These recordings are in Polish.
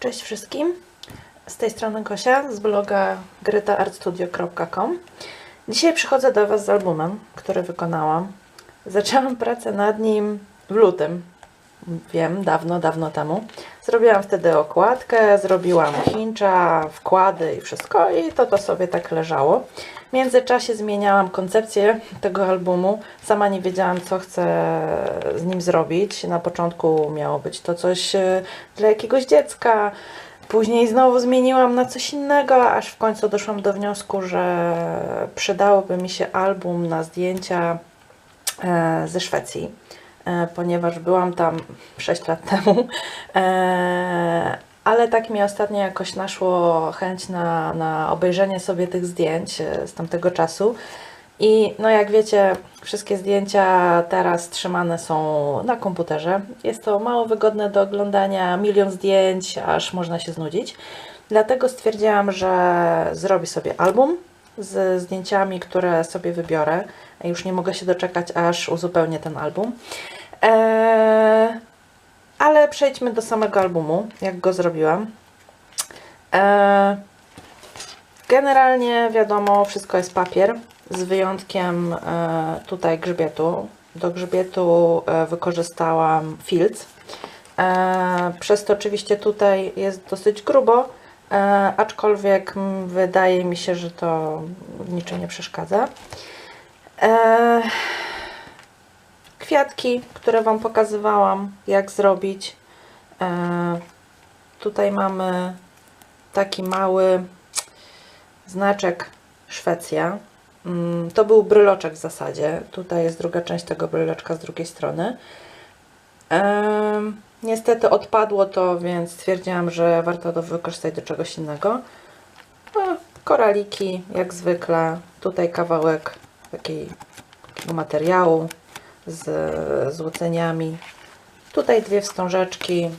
Cześć wszystkim. Z tej strony Gosia z bloga grytaartstudio.com. Dzisiaj przychodzę do Was z albumem, który wykonałam. Zaczęłam pracę nad nim w lutym. Wiem, dawno, dawno temu. Zrobiłam wtedy okładkę, zrobiłam chincza, wkłady i wszystko i to to sobie tak leżało. W międzyczasie zmieniałam koncepcję tego albumu. Sama nie wiedziałam, co chcę z nim zrobić. Na początku miało być to coś e, dla jakiegoś dziecka. Później znowu zmieniłam na coś innego, aż w końcu doszłam do wniosku, że przydałoby mi się album na zdjęcia e, ze Szwecji, ponieważ byłam tam 6 lat temu. E, ale tak mi ostatnio jakoś naszło chęć na, na obejrzenie sobie tych zdjęć e, z tamtego czasu. I no jak wiecie, wszystkie zdjęcia teraz trzymane są na komputerze. Jest to mało wygodne do oglądania, milion zdjęć, aż można się znudzić. Dlatego stwierdziłam, że zrobię sobie album z zdjęciami, które sobie wybiorę. Już nie mogę się doczekać, aż uzupełnię ten album. Eee, ale przejdźmy do samego albumu, jak go zrobiłam. Eee, generalnie wiadomo, wszystko jest papier, z wyjątkiem e, tutaj grzbietu. Do grzbietu e, wykorzystałam filc. E, przez to oczywiście tutaj jest dosyć grubo, aczkolwiek wydaje mi się, że to niczym nie przeszkadza. Kwiatki, które Wam pokazywałam, jak zrobić. E, tutaj mamy taki mały znaczek Szwecja. Mm, To był bryloczek w zasadzie. Tutaj jest druga część tego bryloczka z drugiej strony. Em, niestety odpadło to, więc stwierdziłam, że warto to wykorzystać do czegoś innego. Koraliki, jak zwykle. Tutaj kawałek takiego materiału z złoceniami. Tutaj dwie wstążeczki.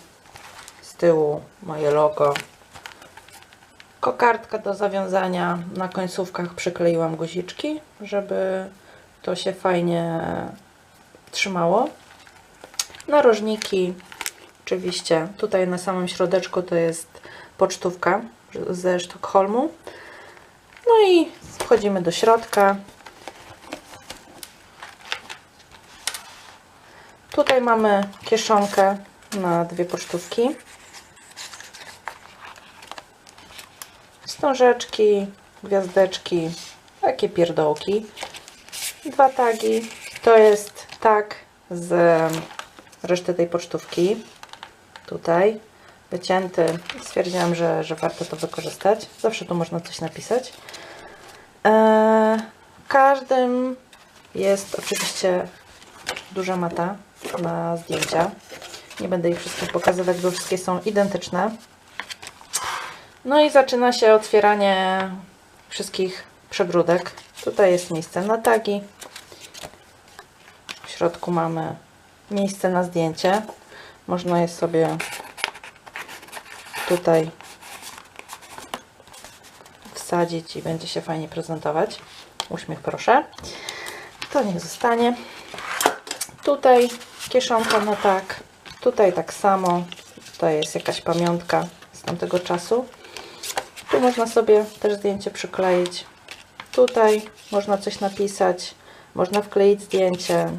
Z tyłu moje logo. Kokardka do zawiązania. Na końcówkach przykleiłam guziczki, żeby to się fajnie trzymało. Narożniki, oczywiście. Tutaj na samym środeczku to jest pocztówka ze Sztokholmu. No i wchodzimy do środka. Tutaj mamy kieszonkę na dwie pocztówki. Wstążeczki, gwiazdeczki, takie pierdołki. Dwa tagi. To jest tag z reszty tej pocztówki. Tutaj wycięty. Stwierdziłam, że, że warto to wykorzystać. Zawsze tu można coś napisać. Eee, każdym jest oczywiście duża mata na zdjęcia. Nie będę ich wszystkich pokazywać, bo wszystkie są identyczne. No i zaczyna się otwieranie wszystkich przegródek. Tutaj jest miejsce na tagi. W środku mamy miejsce na zdjęcie. Można je sobie tutaj wsadzić i będzie się fajnie prezentować. Uśmiech proszę. To niech zostanie. Tutaj kieszonka na tak. Tutaj tak samo. Tutaj jest jakaś pamiątka z tamtego czasu. Tu można sobie też zdjęcie przykleić. Tutaj można coś napisać. Można wkleić zdjęcie.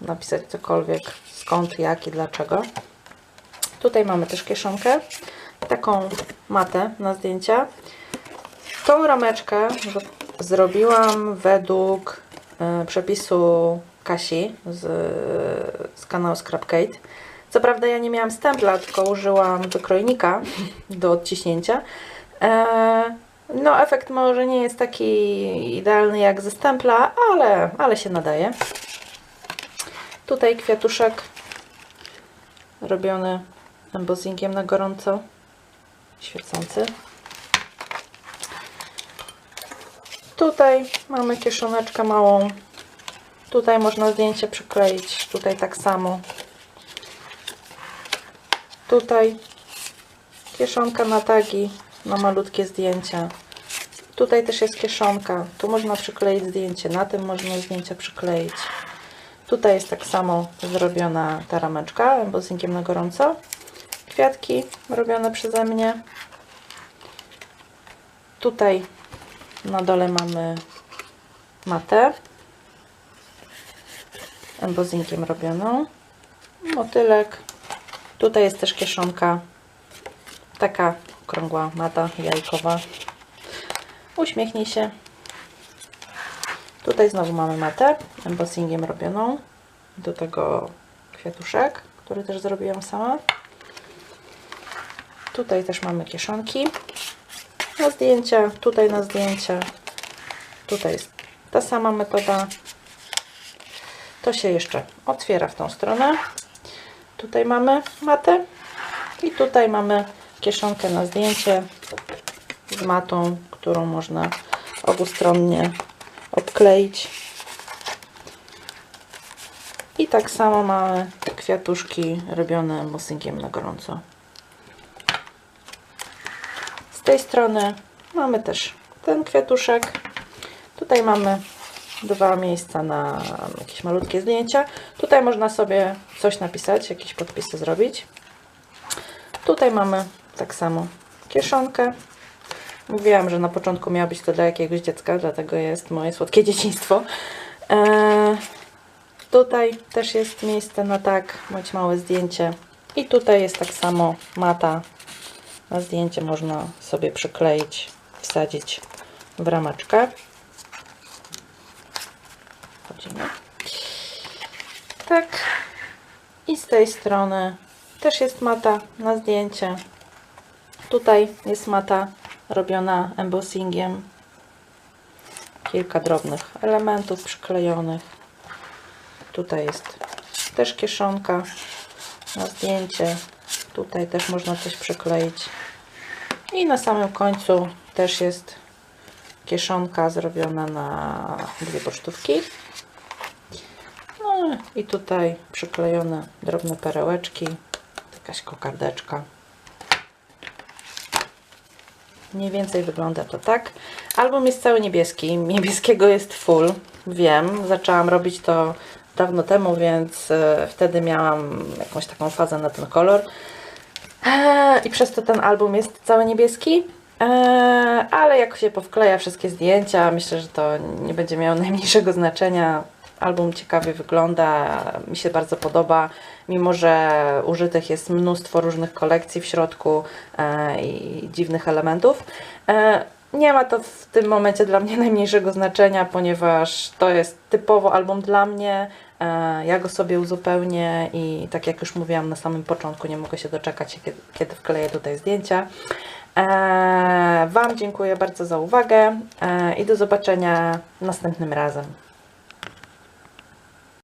Napisać cokolwiek. Skąd, jak i dlaczego. Tutaj mamy też kieszonkę. Taką matę na zdjęcia. Tą rameczkę zrobiłam według e, przepisu Kasi z, z kanału Scrapcade. Co prawda ja nie miałam stempla, tylko użyłam wykrojnika do odciśnięcia. E, no efekt może nie jest taki idealny jak ze stempla, ale, ale się nadaje. Tutaj kwiatuszek robiony embossingiem na gorąco, świecący. Tutaj mamy kieszoneczkę małą. Tutaj można zdjęcie przykleić. Tutaj tak samo. Tutaj kieszonka na tagi, na malutkie zdjęcia. Tutaj też jest kieszonka. Tu można przykleić zdjęcie. Na tym można zdjęcia przykleić. Tutaj jest tak samo zrobiona ta rameczka embossingiem na gorąco. kwiatki robione przeze mnie. Tutaj na dole mamy matę embossingiem robioną. Motylek. Tutaj jest też kieszonka. Taka okrągła mata jajkowa. Uśmiechnij się. Tutaj znowu mamy matę embossingiem robioną. Do tego kwiatuszek, który też zrobiłam sama. Tutaj też mamy kieszonki na zdjęcia, tutaj na zdjęcia. Tutaj jest ta sama metoda. To się jeszcze otwiera w tą stronę. Tutaj mamy matę i tutaj mamy kieszonkę na zdjęcie z matą, którą można obustronnie obkleić. I tak samo mamy kwiatuszki robione embossingiem na gorąco. Z tej strony mamy też ten kwiatuszek. Tutaj mamy dwa miejsca na jakieś malutkie zdjęcia. Tutaj można sobie coś napisać, jakieś podpisy zrobić. Tutaj mamy tak samo kieszonkę. Mówiłam, że na początku miała być to dla jakiegoś dziecka, dlatego jest moje słodkie dzieciństwo. Eee, tutaj też jest miejsce na tak, bądź małe zdjęcie. I tutaj jest tak samo mata. Na zdjęcie można sobie przykleić, wsadzić w rameczkę. Wchodzimy. Tak. I z tej strony też jest mata na zdjęcie. Tutaj jest mata robiona embossingiem. Kilka drobnych elementów przyklejonych. Tutaj jest też kieszonka na zdjęcie. Tutaj też można coś przykleić. I na samym końcu też jest kieszonka zrobiona na dwie pocztówki. I tutaj przyklejone drobne perełeczki, jakaś kokardeczka. Mniej więcej wygląda to tak. Album jest cały niebieski. Niebieskiego jest full. Wiem, zaczęłam robić to dawno temu, więc e, wtedy miałam jakąś taką fazę na ten kolor. Eee, I przez to ten album jest cały niebieski. Eee, ale jak się powkleja wszystkie zdjęcia, myślę, że to nie będzie miało najmniejszego znaczenia. Album ciekawie wygląda, mi się bardzo podoba, mimo że użytych jest mnóstwo różnych kolekcji w środku e, i dziwnych elementów. E, nie ma to w tym momencie dla mnie najmniejszego znaczenia, ponieważ to jest typowo album dla mnie. E, ja go sobie uzupełnię i tak jak już mówiłam na samym początku, nie mogę się doczekać, kiedy, wkleję tutaj zdjęcia. Wam dziękuję bardzo za uwagę i do zobaczenia następnym razem.